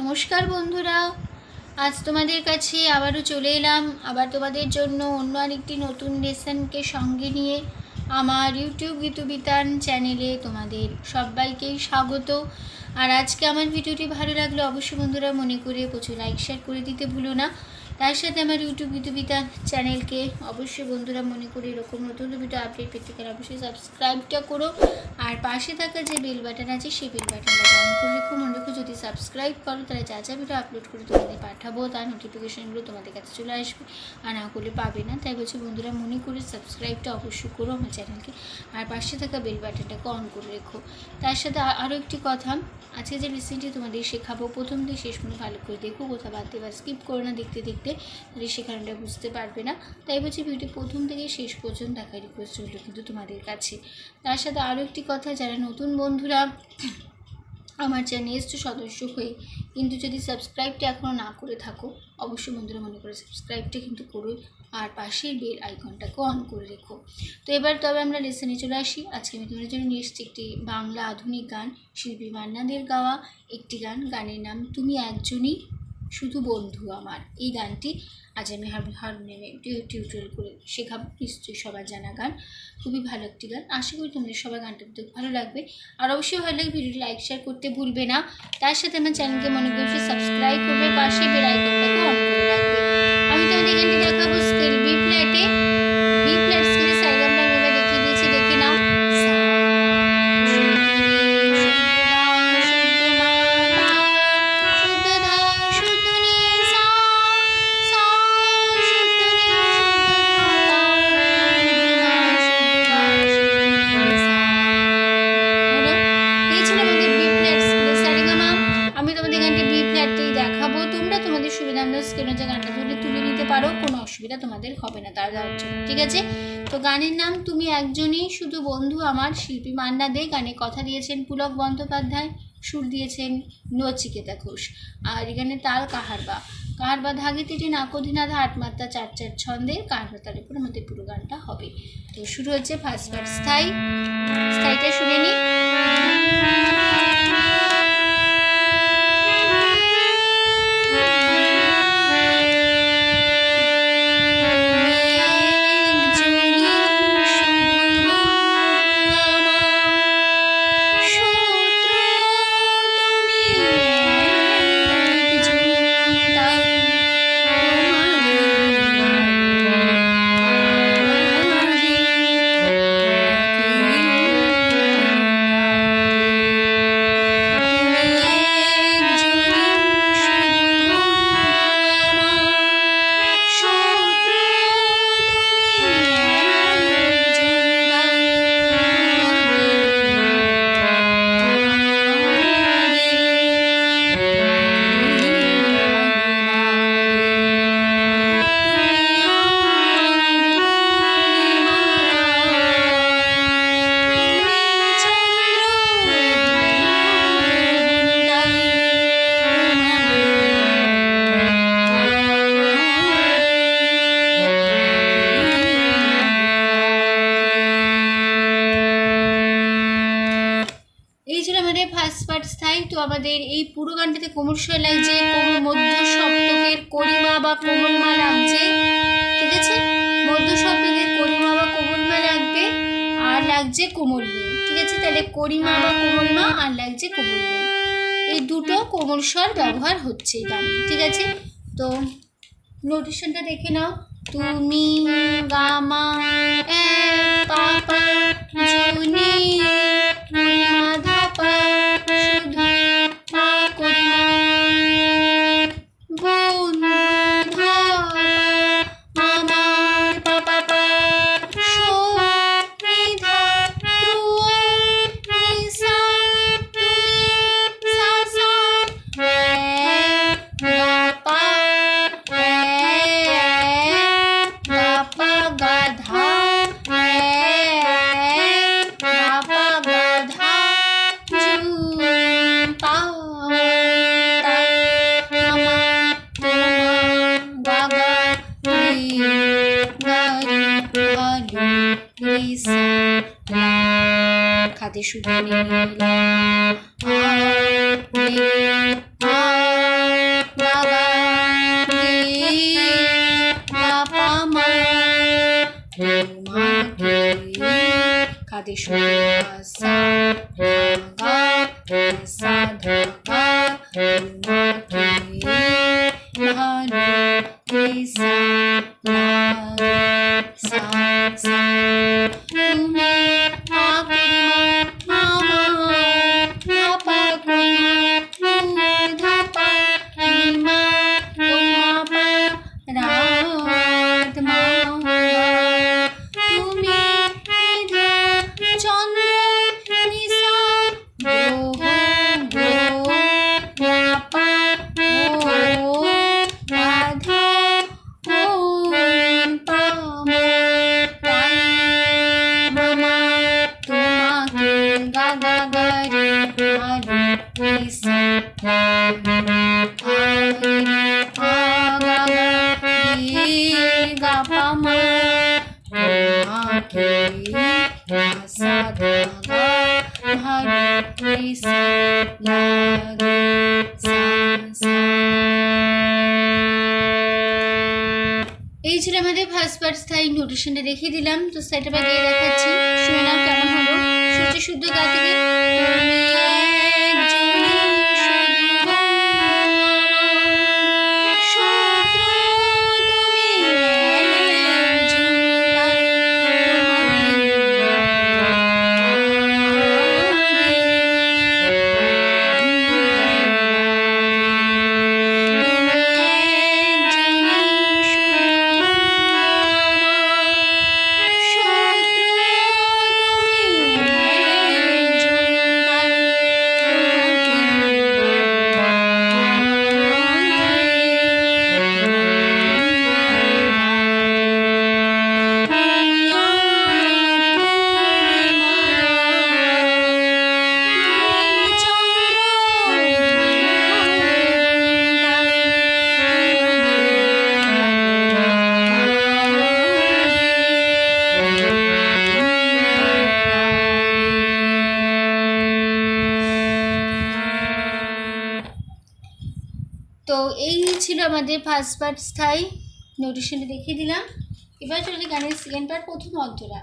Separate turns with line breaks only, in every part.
নমস্কার বন্ধুরা। আজ তোমাদের কাছে আবারও চলে এলাম। আবার তোমাদের জন্য অন্য আরেকটি নতুন লেসনকে সঙ্গে নিয়ে আমার ইউটিউব গীতবিতান চ্যানেলে তোমাদের সবাইকেই স্বাগত। আর আজকে আমার ভিডিওটি ভালো লাগলে অবশ্যই বন্ধুরা মনে করে প্রচুর লাইক, শেয়ার করে দিতে ভুলো না। তার সাথে আমার ইউটিউব গীতবিতান চ্যানেলকে অবশ্যই বন্ধুরা মনে করে এরকম নতুন ভিডিও আপডেট পেতে গেলে অবশ্যই সাবস্ক্রাইবটা করো। আর পাশে থাকা যে বেল বাটন আছে, সেই বেল বাটনটা অন করে রেখো সাবস্ক্রাইব করো, তাহলে যা যা ভিডিও আপলোড করে তোমাদের পাঠাবো, তার নোটিফিকেশানগুলো তোমাদের কাছে চলে আসবে। আর না করলে পাবে না। তাই বলছি বন্ধুরা, মনে করে সাবস্ক্রাইবটা অবশ্যই করো আমার চ্যানেলকে আর পাশে থাকা বেল বাটনটাকে অন করে রেখো। তার সাথে আরও একটি কথা, আজকে যে রেসিপিটি তোমাদের শেখাবো, প্রথম থেকে শেষ পর্যন্ত ভালো করে দেখো, কোথাও বাদ দিয়ে বা স্কিপ করো না দেখতে দেখতে, তাহলে সেখানটা বুঝতে পারবে না। তাই বলছি ভিডিও প্রথম থেকে শেষ পর্যন্ত দেখার রিকোয়েস্ট রইল কিন্তু তোমাদের কাছে। তার সাথে আরও একটি কথা, যারা নতুন বন্ধুরা আমার চ্যানেল এসছে সদস্য হয়ে কিন্তু যদি সাবস্ক্রাইবটা এখনও না করে থাকো, অবশ্যই বন্ধুরা মনে করে সাবস্ক্রাইবটা কিন্তু করো আর পাশের বেল আইকনটাকে অন করে রেখো। তো এবার তবে আমরা লেসনে চলে আসি। আজকে আমি তোমাদের জন্য নিয়ে এসেছি একটি বাংলা আধুনিক গান, শিল্পী মান্নাদের গাওয়া একটি গান, গানের নাম, তুমি একজনই শুধু বন্ধু আমার। এই গানটি আজ আমি হার- হারমোনিয়ামে টিউটোরিয়াল করে শেখাবো। নিশ্চয়ই সবার জানা গান। খুবই ভালো একটি গান। আশা করি তোমাদের সবাই গানটা দেখতে ভালো লাগবে। আর অবশ্যই ভালো লাগে ভিডিওটি লাইক, শেয়ার করতে ভুলবে না। তার সাথে আমার চ্যানেলকে মনে করছি সাবস্ক্রাইব করবে, পাশে বেল আইকনটাকে অন করে রাখবে। আমি তোমাদের গানটি দেখাবো স্কেল অসুবিধা তোমাদের হবে না তার দেওয়ার জন্য ঠিক আছে? তো গানের নাম তুমি একজনই শুধু বন্ধু আমার শিল্পী মান্না দে গানে কথা দিয়েছেন পুলক বন্দ্যোপাধ্যায় সুর দিয়েছেন নচিকেতা ঘোষ আর এখানে তাল কাহারবা কাহারবা ধাগে তিটি নাকদিনাথ আটমাত্রা চার চার ছন্দে কাহারবা তার উপর আমাদের পুরো গানটা হবে। তো শুরু হচ্ছে ফার্স্ট পার্ট স্থায়ী। স্থায়ীটা শুনে নিই আমাদের এই পুরো গানটাতে কোমর স্বর লাগছে কোমর মধ্য সপ্তকের করিমা বা কোমলমা লাগছে, ঠিক আছে মধ্য সপ্তকের করিমা বা কোমলমা লাগবে, আর লাগছে কোমল। ঠিক আছে তাহলে করিমা বা কোমলমা আর লাগছে কোমল। এই দুটো কোমল স্বর ব্যবহার হচ্ছে গানে, ঠিক আছে তো নোটেশনটা দেখে নাও তুমি গামা এ পাপা জুনি মা হাতে শুধু খাতে শুধু এই ছিল আমাদের ফার্স্ট পার্ট স্থায়ী নোটেশনটা দেখিয়ে দিলাম। তো সেটা বাগিয়ে দেখাচ্ছি তো এই ছিল আমাদের ফার্স্ট পার্ট স্থায়ী নোটিশনে দেখিয়ে দিলাম। এবার চলে গানের সেকেন্ড পার্ট প্রথম অন্তরা।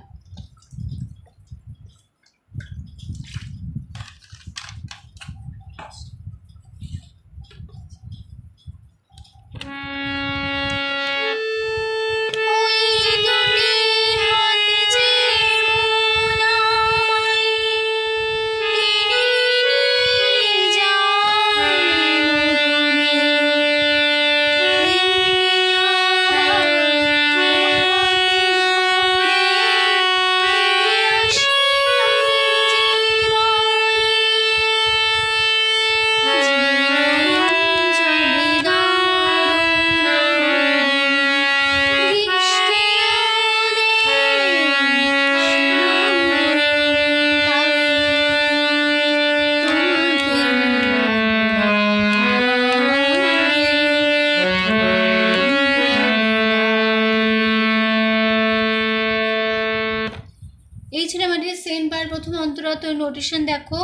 नोटिशन देखो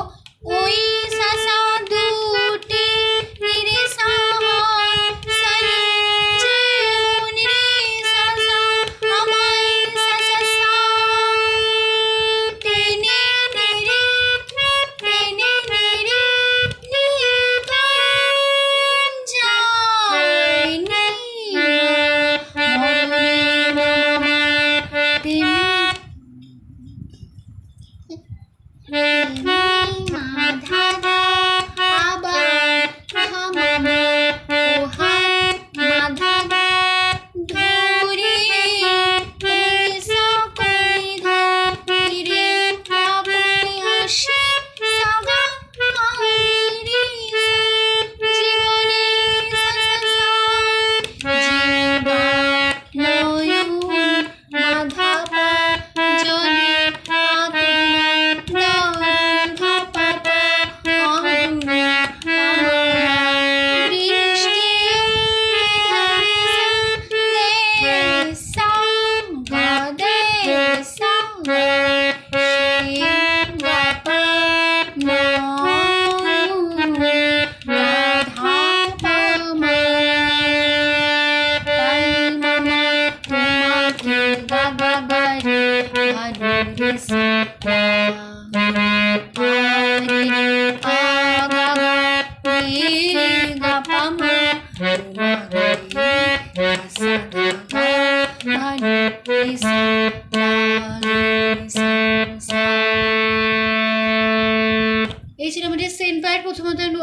ओई सा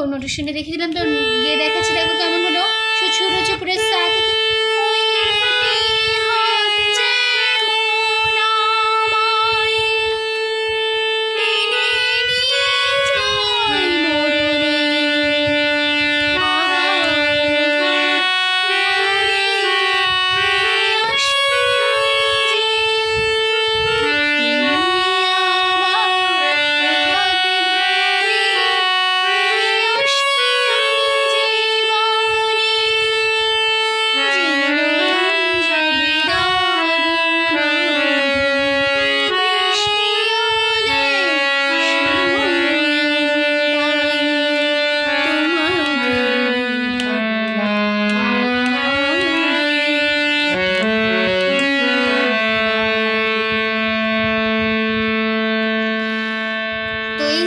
ও নোটিশনটা দেখিয়ে দিলাম তো গিয়ে দেখাচ্ছি দেখো কেমন হলো। সে ছুরোচে পুরো সাথে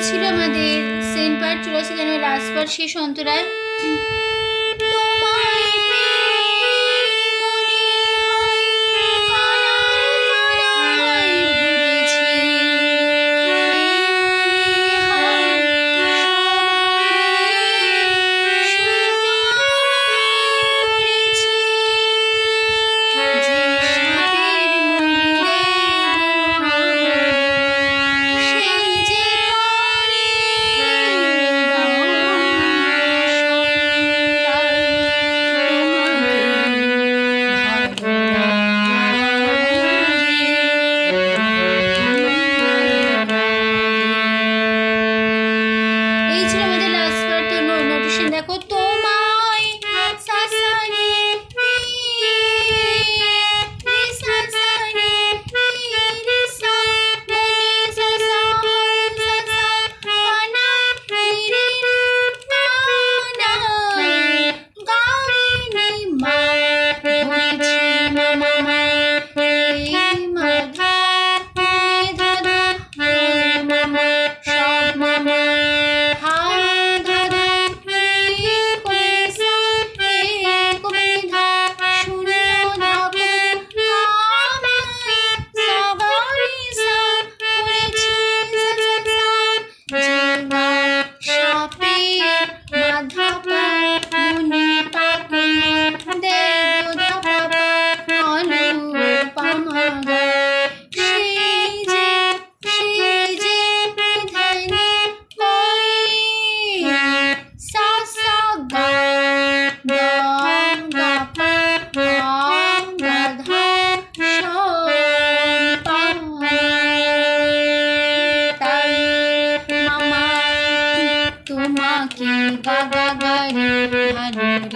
ছিল আমাদের। সেন্ট পার্ট চুরাশি গানের রাজপাট শেষ অন্তরায়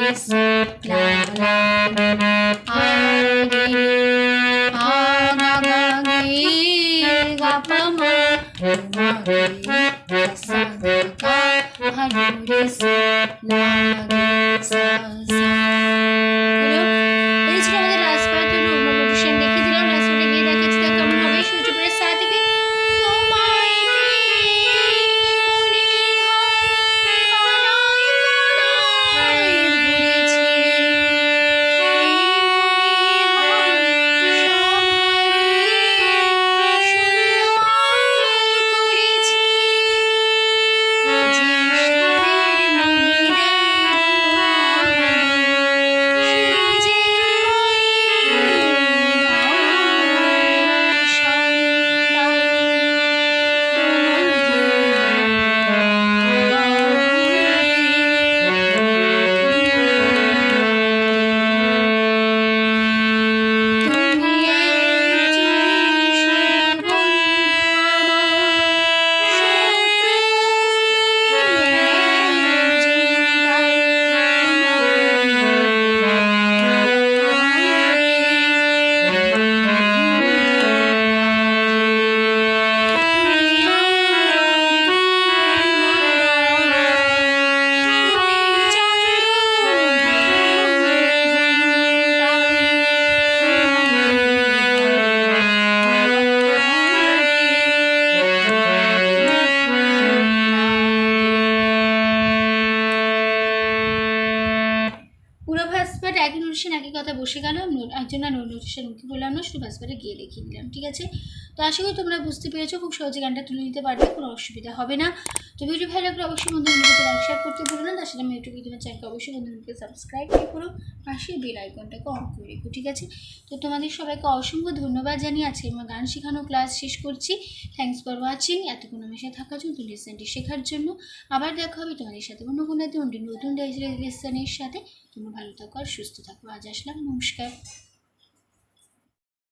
Peace. জন্য আর ওই মুখে বললাম না শুধু বাসবারে গিয়ে লিখিয়ে দিলাম ঠিক আছে? তো আশা করি তোমরা বুঝতে পেরেছ, খুব সহজে গানটা তুলে নিতে পারবে, কোনো অসুবিধা হবে না। তো ভিডিও ভালো লাগলে অবশ্যই বন্ধু বন্ধুকে লাইক শেয়ার করতে ভুলো না। তার সাথে আমি ইউটিউবে তোমার চ্যানেলকে অবশ্যই বন্ধুকে সাবস্ক্রাইব করো পাশে বেল আইকনটাকে অন করে রেখো, ঠিক আছে? তো তোমাদের সবাইকে অসংখ্য ধন্যবাদ জানিয়ে আজকে আমার গান শেখানো ক্লাস শেষ করছি। থ্যাংকস ফর ওয়াচিং এতক্ষণ আমার সাথে থাকার জন্য লেসনটি শেখার জন্য। আবার দেখা হবে তোমাদের সাথে অন্য কোনো নতুন লেসনের সাথে। তোমরা ভালো থাকো আর সুস্থ থাকো। আজ আসলাম। নমস্কার।